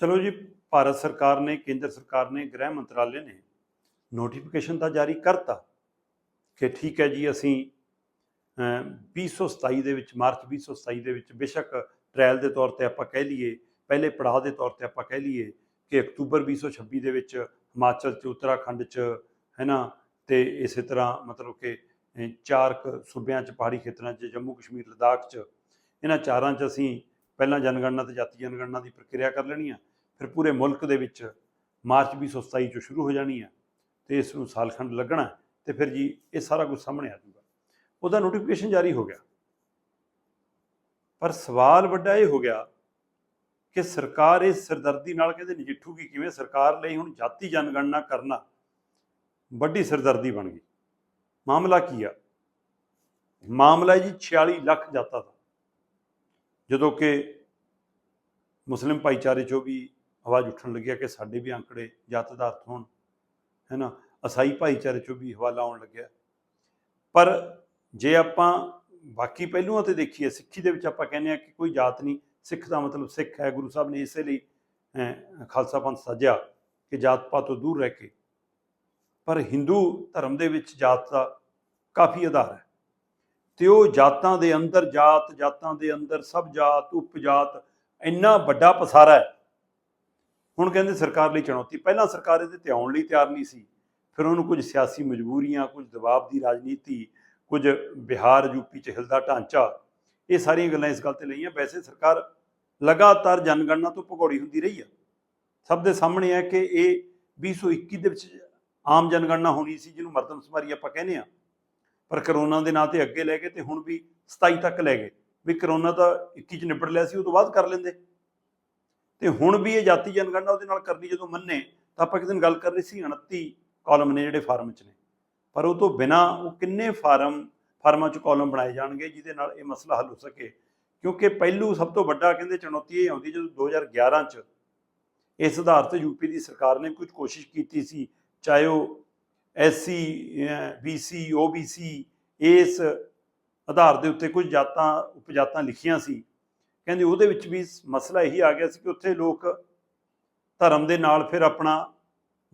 ਚਲੋ ਜੀ ਭਾਰਤ ਸਰਕਾਰ ਨੇ ਕੇਂਦਰ ਸਰਕਾਰ ਨੇ ਗ੍ਰਹਿ ਮੰਤਰਾਲੇ ਨੇ ਨੋਟੀਫਿਕੇਸ਼ਨ ਤਾਂ ਜਾਰੀ ਕਰਤਾ ਕਿ ਠੀਕ ਹੈ ਜੀ ਅਸੀਂ ਅਮ, 2027 ਦੇ ਵਿੱਚ ਮਾਰਚ 2027 ਦੇ ਵਿੱਚ ਬੇਸ਼ੱਕ ਟ੍ਰਾਇਲ ਦੇ ਤੌਰ ਤੇ ਆਪਾਂ ਕਹਿ ਲਈਏ ਪਹਿਲੇ ਪੜਾਅ ਦੇ ਤੌਰ ਤੇ ਆਪਾਂ ਕਹਿ ਲਈਏ ਕਿ ਅਕਤੂਬਰ 2026 ਦੇ ਵਿੱਚ ਹਿਮਾਚਲ ਚ ਉੱਤਰਾਖੰਡ ਚ ਹੈ ਨਾ? ਤੇ ਇਸੇ ਤਰ੍ਹਾਂ ਮਤਲਬ ਕਿ ਚਾਰ ਕੁ ਸੂਬਿਆਂ ਚ ਪਹਾੜੀ ਖੇਤਰਾਂ ਚ ਜੰਮੂ ਕਸ਼ਮੀਰ ਲਦਾਖ ਚ ਇਹਨਾਂ ਚਾਰਾਂ ਚ ਅਸੀਂ ਪਹਿਲਾਂ ਜਨਗਣਨਾ ਤੇ ਜਾਤੀ ਜਨਗਣਨਾ ਦੀ ਪ੍ਰਕਿਰਿਆ ਕਰ ਲੈਣੀ ਆ, ਫਿਰ ਪੂਰੇ ਮੁਲਕ ਦੇ ਵਿੱਚ ਮਾਰਚ 2027 'ਚੋਂ ਸ਼ੁਰੂ ਹੋ ਜਾਣੀ ਆ ਤੇ ਇਸ ਨੂੰ ਸਾਲਖੰਡ ਲੱਗਣਾ ਹੈ ਤੇ ਫਿਰ ਜੀ ਇਹ ਸਾਰਾ ਕੁਝ ਸਾਹਮਣੇ ਆ ਜਾਊਗਾ। ਉਹਦਾ ਨੋਟੀਫਿਕੇਸ਼ਨ ਜਾਰੀ ਹੋ ਗਿਆ। ਪਰ ਸਵਾਲ ਵੱਡਾ ਇਹ ਹੋ ਗਿਆ ਕਿ ਸਰਕਾਰ ਇਸ ਸਰਦਰਦੀ ਨਾਲ ਕਹਿੰਦੇ ਨਜਿੱਠੂਗੀ ਕਿਵੇਂ? ਸਰਕਾਰ ਲਈ ਹੁਣ ਜਾਤੀ ਜਨਗਣਨਾ ਕਰਨਾ ਵੱਡੀ ਸਰਦਰਦੀ ਬਣ ਗਈ। ਮਾਮਲਾ ਕੀ ਆ? ਮਾਮਲਾ ਜੀ 46 ਲੱਖ ਜਾਤਾਂ ਦਾ। ਜਦੋਂ ਕਿ ਮੁਸਲਿਮ ਭਾਈਚਾਰੇ ਚੋਂ ਵੀ ਆਵਾਜ਼ ਉੱਠਣ ਲੱਗਿਆ ਕਿ ਸਾਡੇ ਵੀ ਅੰਕੜੇ ਜਾਤ ਦਾ ਅਰਥ ਹੋਣ ਹੈ ਨਾ ਅਸਾਈ ਭਾਈਚਾਰੇ ਚੋਂ ਵੀ ਹਵਾਲਾ ਆਉਣ ਲੱਗਿਆ। ਪਰ ਜੇ ਆਪਾਂ ਬਾਕੀ ਪਹਿਲੂਆਂ ਤੇ ਦੇਖੀਏ, ਸਿੱਖੀ ਦੇ ਵਿੱਚ ਆਪਾਂ ਕਹਿੰਦੇ ਆ ਕਿ ਕੋਈ ਜਾਤ ਨਹੀਂ, ਸਿੱਖ ਦਾ ਮਤਲਬ ਸਿੱਖ ਹੈ। ਗੁਰੂ ਸਾਹਿਬ ਨੇ ਇਸੇ ਲਈ ਖਾਲਸਾ ਪੰਥ ਸਾਜਿਆ ਕਿ ਜਾਤ ਪਾਤ ਤੋਂ ਦੂਰ ਰਹਿ ਕੇ। ਪਰ ਹਿੰਦੂ ਧਰਮ ਦੇ ਵਿੱਚ ਜਾਤ ਦਾ ਕਾਫੀ ਆਧਾਰ ਹੈ। ਤੇ ਉਹ ਜਾਤਾਂ ਦੇ ਅੰਦਰ ਜਾਤ, ਜਾਤਾਂ ਦੇ ਅੰਦਰ ਸਭ ਜਾਤ, ਉਪਜਾਤ, ਇੰਨਾ ਵੱਡਾ ਪਸਾਰਾ ਹੈ। ਹੁਣ ਕਹਿੰਦੇ ਸਰਕਾਰ ਲਈ ਚੁਣੌਤੀ, ਪਹਿਲਾਂ ਸਰਕਾਰ ਇਹਦੇ ਤੇ ਆਉਣ ਲਈ ਤਿਆਰ ਨਹੀਂ ਸੀ। ਫਿਰ ਉਹਨੂੰ ਕੁਝ ਸਿਆਸੀ ਮਜਬੂਰੀਆਂ, ਕੁਝ ਦਬਾਅ ਦੀ ਰਾਜਨੀਤੀ, ਕੁਝ ਬਿਹਾਰ ਯੂਪੀ ਚ ਹਿਲਦਾ ਢਾਂਚਾ, ਇਹ ਸਾਰੀਆਂ ਗੱਲਾਂ ਇਸ ਗੱਲ ਤੇ ਲਈਆਂ। ਵੈਸੇ ਸਰਕਾਰ ਲਗਾਤਾਰ ਜਨਗਣਨਾ ਤੋਂ ਭਗੌੜੀ ਹੁੰਦੀ ਰਹੀ ਆ। ਸਭ ਦੇ ਸਾਹਮਣੇ ਹੈ ਕਿ ਇਹ 2021 ਦੇ ਵਿੱਚ ਆਮ ਜਨਗਣਨਾ ਹੋਣੀ ਸੀ, ਜਿਹਨੂੰ ਮਰਦਮਸ਼ੁਮਾਰੀ ਆਪਾਂ ਕਹਿੰਦੇ ਆ ਪਰ ਕਰੋਨਾ ਦੇ ਨਾਂ ਤੇ ਅੱਗੇ ਲੈ ਗਏ ਤੇ ਹੁਣ ਵੀ 27 ਤੱਕ ਲੈ ਗਏ। ਵੀ ਕਰੋਨਾ ਤਾਂ 21 ਚ ਨਿਬੜ ਲਿਆ ਸੀ, ਉਹ ਤੋਂ ਬਾਅਦ ਕਰ ਲੈਂਦੇ। ਤੇ ਹੁਣ ਵੀ ਇਹ ਜਾਤੀ ਜਨਗਣਨਾ ਉਹਦੇ ਨਾਲ ਕਰਨੀ ਜਦੋਂ ਮੰਨੇ, ਤਾਂ ਆਪਾਂ ਇੱਕ ਦਿਨ ਗੱਲ ਕਰ ਰਹੇ ਸੀ 29 ਕਾਲਮ ਨੇ ਜਿਹੜੇ ਫਾਰਮ ਚ ਨੇ। ਪਰ ਉਹ ਤੋਂ ਬਿਨਾ ਉਹ ਕਿੰਨੇ ਫਾਰਮ ਫਾਰਮਾਂ ਚ ਕਾਲਮ ਬਣਾਏ ਜਾਣਗੇ, ਜਿਹਦੇ ਨਾਲ ਇਹ ਮਸਲਾ ਹੱਲ ਹੋ ਸਕੇ। ਕਿਉਂਕਿ ਪਹਿਲੂ ਸਭ ਤੋਂ ਵੱਡਾ ਕਹਿੰਦੇ ਚੁਣੌਤੀ ਇਹ ਆਉਂਦੀ ਜਦੋਂ 2011 ਚ ਇਸ ਆਧਾਰ ਤੇ ਯੂਪੀ ਦੀ ਸਰਕਾਰ ਨੇ ਕੁਝ ਕੋਸ਼ਿਸ਼ ਕੀਤੀ ਸੀ, ਚਾਹੇ ਉਹ ਐਸਸੀ ਬੀਸੀ ਓਬੀਸੀ ਇਸ ਆਧਾਰ ਦੇ ਉੱਤੇ ਕੁਝ ਜਾਤਾਂ, ਉਪਜਾਤਾਂ ਲਿਖੀਆਂ ਸੀ। ਕਹਿੰਦੇ ਉਹਦੇ ਵਿੱਚ ਵੀ ਮਸਲਾ ਇਹੀ ਆ ਗਿਆ ਸੀ ਕਿ ਉੱਥੇ ਲੋਕ ਧਰਮ ਦੇ ਨਾਲ ਫਿਰ ਆਪਣਾ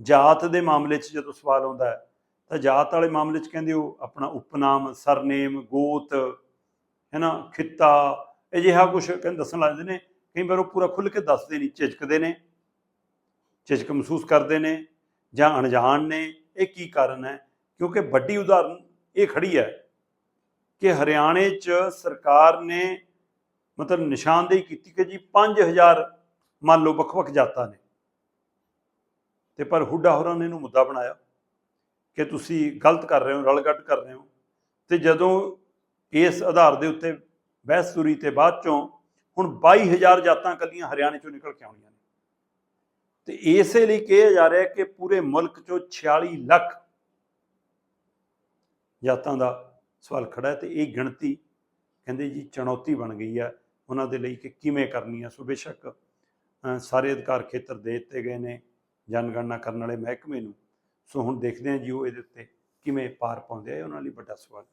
ਜਾਤ ਦੇ ਮਾਮਲੇ 'ਚ ਜਦੋਂ ਸਵਾਲ ਆਉਂਦਾ ਹੈ, ਤਾਂ ਜਾਤ ਵਾਲੇ ਮਾਮਲੇ 'ਚ ਕਹਿੰਦੇ ਉਹ ਆਪਣਾ ਉਪਨਾਮ, ਸਰਨੇਮ, ਗੋਤ ਹੈ ਨਾ ਖਿੱਤਾ, ਅਜਿਹਾ ਕੁਝ ਕਹਿੰਦੇ ਦੱਸਣ ਲੱਗਦੇ ਨੇ। ਕਈ ਵਾਰ ਉਹ ਪੂਰਾ ਖੁੱਲ ਕੇ ਦੱਸਦੇ ਨਹੀਂ ਝਿਜਕਦੇ ਨੇ, ਝਿਜਕ ਮਹਿਸੂਸ ਕਰਦੇ ਨੇ ਜਾਂ ਅਣਜਾਣ ਨੇ। ਇਹ ਕੀ ਕਾਰਨ ਹੈ? ਕਿਉਂਕਿ ਵੱਡੀ ਉਦਾਹਰਨ ਇਹ ਖੜੀ ਹੈ ਕਿ ਹਰਿਆਣੇ 'ਚ ਸਰਕਾਰ ਨੇ ਮਤਲਬ ਨਿਸ਼ਾਨਦੇਹੀ ਕੀਤੀ ਕਿ ਜੀ 5000 ਮੰਨ ਲਓ ਵੱਖ-ਵੱਖ ਜਾਤਾਂ ਨੇ। ਤੇ ਪਰ ਹੁੱਡਾ ਹੋਰਾਂ ਨੇ ਇਹਨੂੰ ਮੁੱਦਾ ਬਣਾਇਆ ਕਿ ਤੁਸੀਂ ਗਲਤ ਕਰ ਰਹੇ ਹੋ, ਰਲਗੱਟ ਕਰ ਰਹੇ ਹੋ। ਤੇ ਜਦੋਂ ਇਸ ਆਧਾਰ ਦੇ ਉੱਤੇ ਬਹਿਸ ਤੁਰੀ ਤੇ ਬਾਅਦ ਚੋਂ ਹੁਣ 22000 ਜਾਤਾਂ ਕੱਲੀਆਂ ਹਰਿਆਣੇ ਚੋਂ ਨਿਕਲ ਕੇ ਆਉਣੀਆਂ ਨੇ। ਤੇ ਇਸੇ ਲਈ ਕਿਹਾ ਜਾ ਰਿਹਾ ਕਿ ਪੂਰੇ ਮੁਲਕ ਚੋਂ 46 ਲੱਖ ਜਾਤਾਂ ਦਾ ਸਵਾਲ ਖੜਾ ਹੈ ਤੇ ਇਹ ਗਿਣਤੀ ਕਹਿੰਦੇ ਜੀ ਚੁਣੌਤੀ ਬਣ ਗਈ ਹੈ ਉਹਨਾਂ ਦੇ ਲਈ ਕਿ ਕਿਵੇਂ ਕਰਨੀ ਹੈ। ਸੋ ਬੇਸ਼ੱਕ ਸਾਰੇ ਅਧਿਕਾਰ ਖੇਤਰ ਦੇ ਦਿੱਤੇ ਗਏ ਨੇ ਜਨਗਣਨਾ ਕਰਨ ਵਾਲੇ ਮਹਿਕਮੇ ਨੂੰ। ਸੋ ਹੁਣ ਦੇਖਦੇ ਹਾਂ ਜੀ ਉਹ ਇਹਦੇ ਉੱਤੇ ਕਿਵੇਂ ਪਾਰ ਪਾਉਂਦੇ ਆ। ਇਹ ਉਹਨਾਂ ਲਈ ਵੱਡਾ ਸਵਾਲ।